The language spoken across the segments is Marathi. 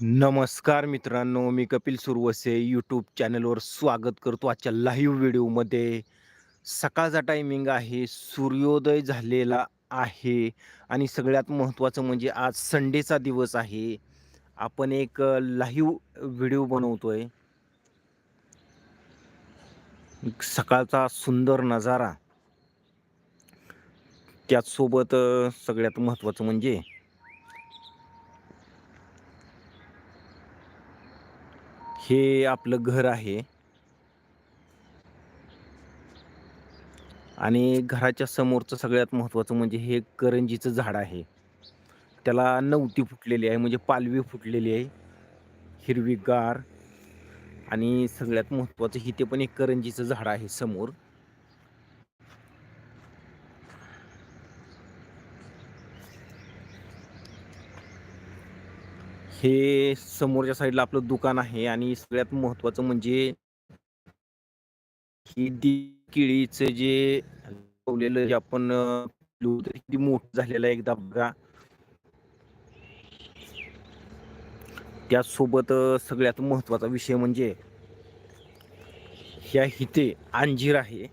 नमस्कार मित्रांनो मी कपिल सुरवसे यूट्यूब चॅनलवर स्वागत करतो आजच्या लाईव्ह व्हिडिओमध्ये सकाळचा टायमिंग आहे सूर्योदय झालेला आहे आणि सगळ्यात महत्त्वाचं म्हणजे आज संडेचा दिवस आहे. आपण एक लाईव्ह व्हिडिओ बनवतो आहे सकाळचा सुंदर नजारा. त्याचसोबत सगळ्यात महत्त्वाचं म्हणजे हे आपलं घर आहे. आणि घराच्या समोरचं सगळ्यात महत्त्वाचं म्हणजे हे करंजीचं झाड आहे. त्याला नवती फुटलेली आहे म्हणजे पालवी फुटलेली आहे. हिरवीगार आणि सगळ्यात महत्त्वाचं इथे पण एक करंजीचं झाड आहे समोर. हे समोरच्या साईडला आपलं दुकान आहे आणि सगळ्यात महत्त्वाचं म्हणजे ही केळीचं जे लावलेलं जे आपण किती मोठ झालेलं एकदा बघा. त्यासोबत सगळ्यात महत्त्वाचा विषय म्हणजे ह्या इथे अंजीर आहे.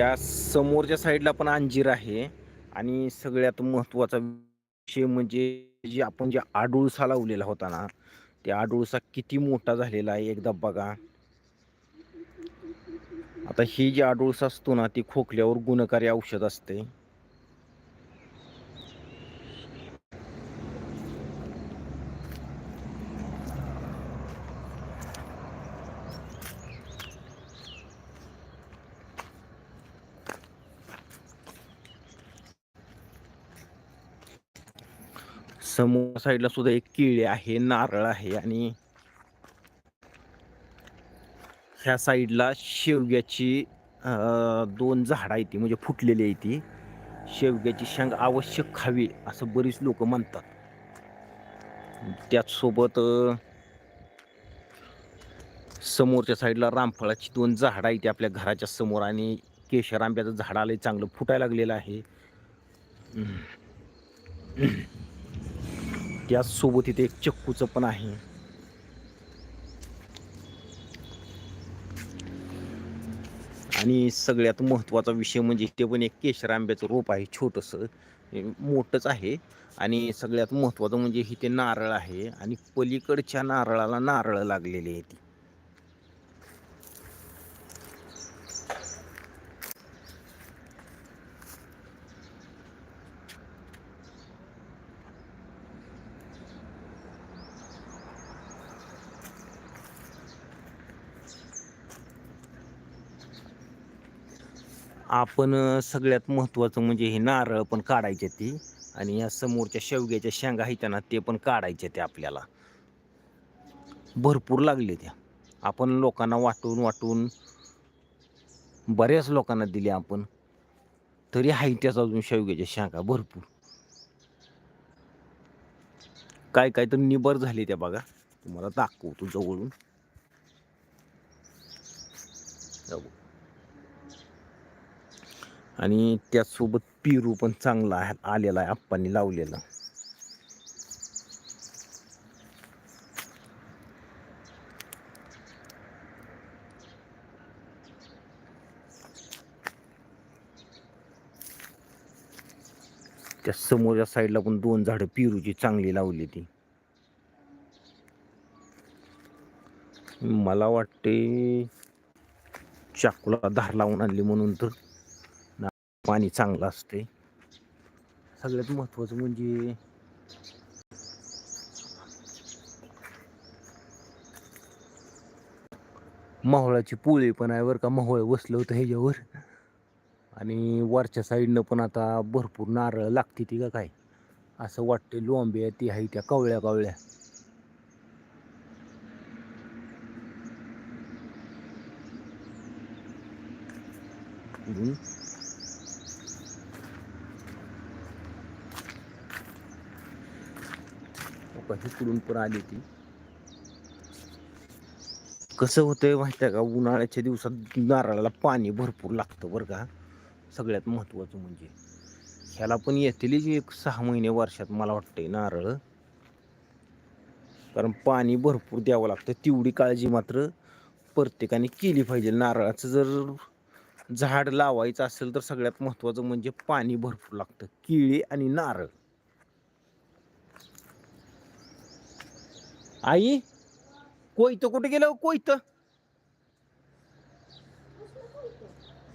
त्या समोरच्या साईडला पण अंजीर आहे आणि सगळ्यात महत्त्वाचा विषय म्हणजे जे आपण जे आडुळसा लावलेला होता ना त्या आडुळसा किती मोठा झालेला आहे एकदा बघा. आता ही जी आडुळसा असतो ना ती खोकल्यावर गुणकारी औषध असते. समोर साईडला सुद्धा एक केळी आहे नारळ आहे आणि ह्या साईडला शेवग्याची दोन झाडं आहेत ती म्हणजे फुटलेली आहे ती. शेवग्याची शेंग आवश्यक खावी असं बरीच लोक म्हणतात. त्याचसोबत समोरच्या साईडला रामफळाची दोन झाडं आहेत ती आपल्या घराच्या समोर आणि केशर आंब्याचं झाड आलंय चांगलं फुटायला लागलेलं आहे. त्यासोबत इथे एक चक्कूचं पण आहे. आणि सगळ्यात महत्त्वाचा विषय म्हणजे ते पण एक केशर आंब्याचं रोप आहे छोटंसं. हे मोठंच आहे. आणि सगळ्यात महत्त्वाचं म्हणजे इथे नारळ आहे. आणि पलीकडच्या नारळाला नारळ लागलेली आहे ती आपण सगळ्यात महत्त्वाचं म्हणजे हे नारळ पण काढायचे ती आणि या समोरच्या शेवग्याच्या शेंगा आहेत ना ते पण काढायचे ते आपल्याला. भरपूर लागले त्या. आपण लोकांना वाटून वाटून बऱ्याच लोकांना दिले आपण. तरी आहे त्याच अजून शेवग्याच्या शेंगा भरपूर. काय काय तर निबर झाले त्या बघा. तुम्हाला दाखवतो जवळून. जाऊ. आणि त्याचसोबत पेरू पण चांगला आहे आलेला आहे आप्पांनी लावलेला. त्या समोरच्या साईडला पण दोन झाडं पेरूची चांगली लावली ती. मला वाटते चाकूला धार लावून आणली म्हणून तर. पाणी चांगलं असते. सगळ्यात महत्त्वाचं म्हणजे माहोळाची पोळी पण आहे बरं का. माहोळ बसलं होतं ह्याच्यावर. आणि वरच्या साईडनं पण आता भरपूर नारळ लागते ती का काय? असं वाटते लोंब्या ती आहे त्या कवळ्या कवळ्या. हम्म. हो का, इकडून पण आली ती कसं होतंय माहिती आहे का? उन्हाळ्याच्या दिवसात नारळाला पाणी भरपूर लागतं बरं का? सगळ्यात महत्त्वाचं म्हणजे. ह्याला पण येतील एक सहा महिने वर्षात मला वाटतंय नारळ. कारण पाणी भरपूर द्यावं लागतं. तेवढी काळजी मात्र प्रत्येकाने केली पाहिजे. नारळाचं जर झाड लावायचं असेल तर सगळ्यात महत्त्वाचं म्हणजे पाणी भरपूर लागतं. केळी आणि नारळ. आई कोयतं कुठे गेलं? कोयत. कोयतं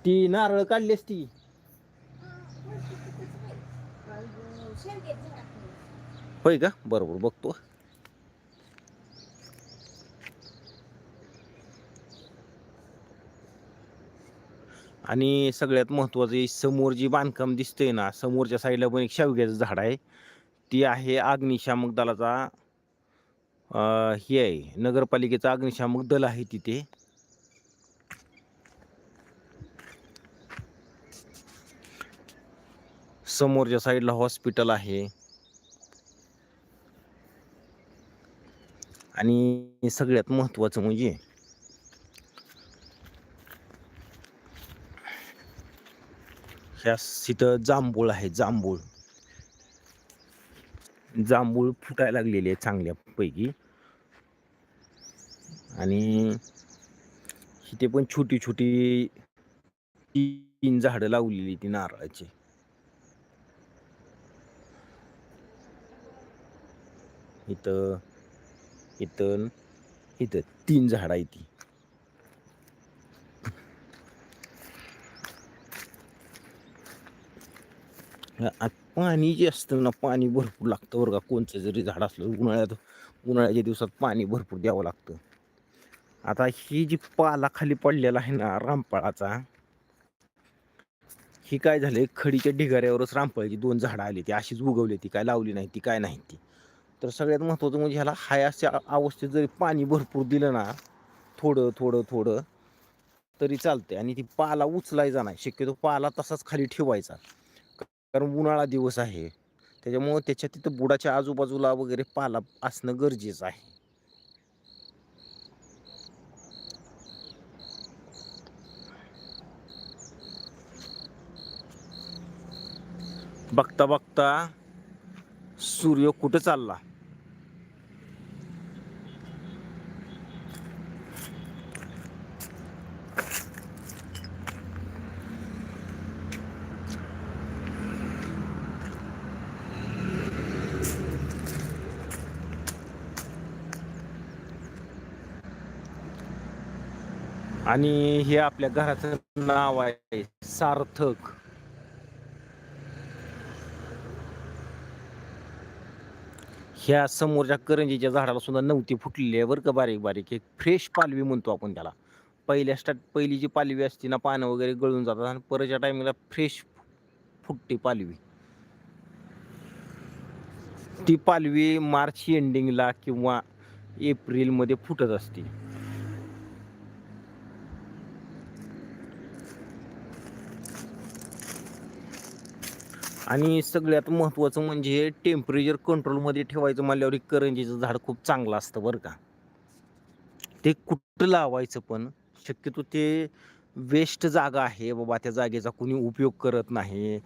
ती नारळ काढलीस ती होय का? बरोबर बघतो. आणि सगळ्यात महत्वाचं समोर जी बांधकाम दिसतंय ना समोरच्या साईडला पण एक शेवग्याचं झाड आहे. ती आहे अग्निशामक दलाचा अं, हे आहे नगरपालिकेचं अग्निशामक दल आहे तिथे. समोरच्या साईडला हॉस्पिटल आहे. आणि सगळ्यात महत्वाचं म्हणजे ह्या तिथं जांभूळ आहे जांभूळ. जांभूळ फुटायला लागलेली आहे चांगल्यापैकी. आणि इथे पण छोटी छोटी तीन झाडं लावलेली ती नारळाची. इथं इथं इथं तीन झाडं आहे ती. पाणी जे असतं ना पाणी भरपूर लागतं बरं का. कोणचं जरी झाड असलं उन्हाळ्यात उन्हाळ्याच्या दिवसात पाणी भरपूर द्यावं लागतं. आता ही जी पाला खाली पडलेला आहे ना रामफळाचा ही काय झालंय? खडीच्या ढिगाऱ्यावरच रामफळाची दोन झाडं आली ती अशीच उगवली ती काय लावली नाही ती काय नाही ती. तर सगळ्यात महत्त्वाचं म्हणजे ह्याला हाय अशा अवस्थेत जरी पाणी भरपूर दिलं ना थोडं थोडं थोडं तरी चालते आणि ती पाला उचलायचा नाही. शक्यतो पाला तसाच खाली ठेवायचा. कारण उन्हाळा दिवस आहे. त्याच्यामुळं त्याच्या तिथं बुडाच्या आजूबाजूला वगैरे पाला असणं गरजेचं आहे. बघता बघता सूर्य कुठं चालला? आणि हे आपल्या घराचं नाव आहे सार्थक. ह्या समोरच्या करंजीच्या झाडाला सुद्धा नव्हती फुटलेली आहे बरं का बारीक बारीक. एक फ्रेश पालवी म्हणतो आपण त्याला. पहिल्या स्टार्ट पहिली जी पालवी असते ना पानं वगैरे गळून जातात आणि परतच्या टायमिंगला फ्रेश फुटते पालवी. ती पालवी मार्च एंडिंगला किंवा एप्रिलमध्ये फुटत असते. आणि सगळ्यात महत्त्वाचं म्हणजे टेम्परेचर कंट्रोलमध्ये ठेवायचं म्हणल्यावर एक करंजीचं झाड खूप चांगलं असतं बरं का. ते कुठं लावायचं पण शक्यतो ते वेस्ट जागा आहे बाबा त्या जागेचा कोणी उपयोग करत नाही.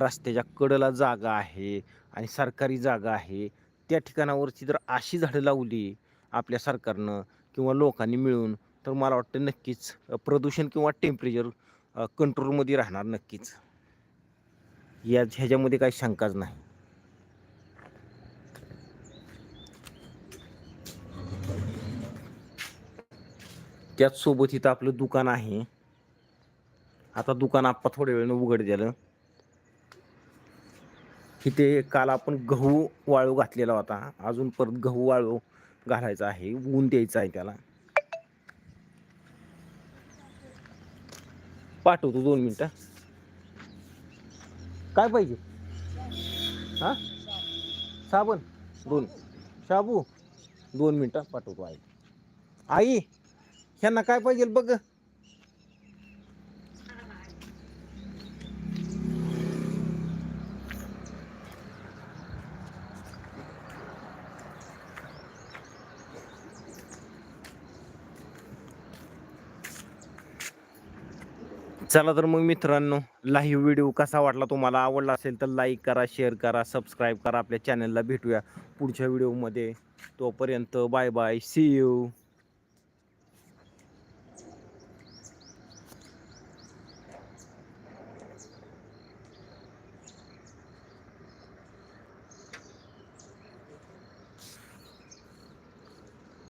रस्त्याच्या कडेला जागा आहे आणि सरकारी जागा आहे. त्या ठिकाणावरची जर अशी झाडं लावली आपल्या सरकारनं किंवा लोकांनी मिळून तर मला वाटतं नक्कीच प्रदूषण किंवा टेम्परेचर कंट्रोलमध्ये राहणार नक्कीच. या ह्याच्यामध्ये काही शंकाच नाही. त्याचसोबत इथं आपलं दुकान आहे. आता दुकान आप्पा थोड्या वेळानं उघड झालं इथे काल आपण गहू वाळू घातलेला होता. अजून परत गहू वाळू घालायचा आहे. ऊन द्यायचं आहे त्याला. पाठवतो दोन मिनटं. काय पाहिजे? हा? साबण? दोन. शाबू? दोन मिनिटं पाठवतो आई. आई ह्यांना काय पाहिजे बघ. चला तर मग मित्रांनो लाईव्ह व्हिडिओ कसा वाटला तुम्हाला आवडला असेल तर लाईक करा शेअर करा सबस्क्राईब करा. आपल्या चॅनलला भेटूया पुढच्या व्हिडिओमध्ये तोपर्यंत बाय बाय सी यू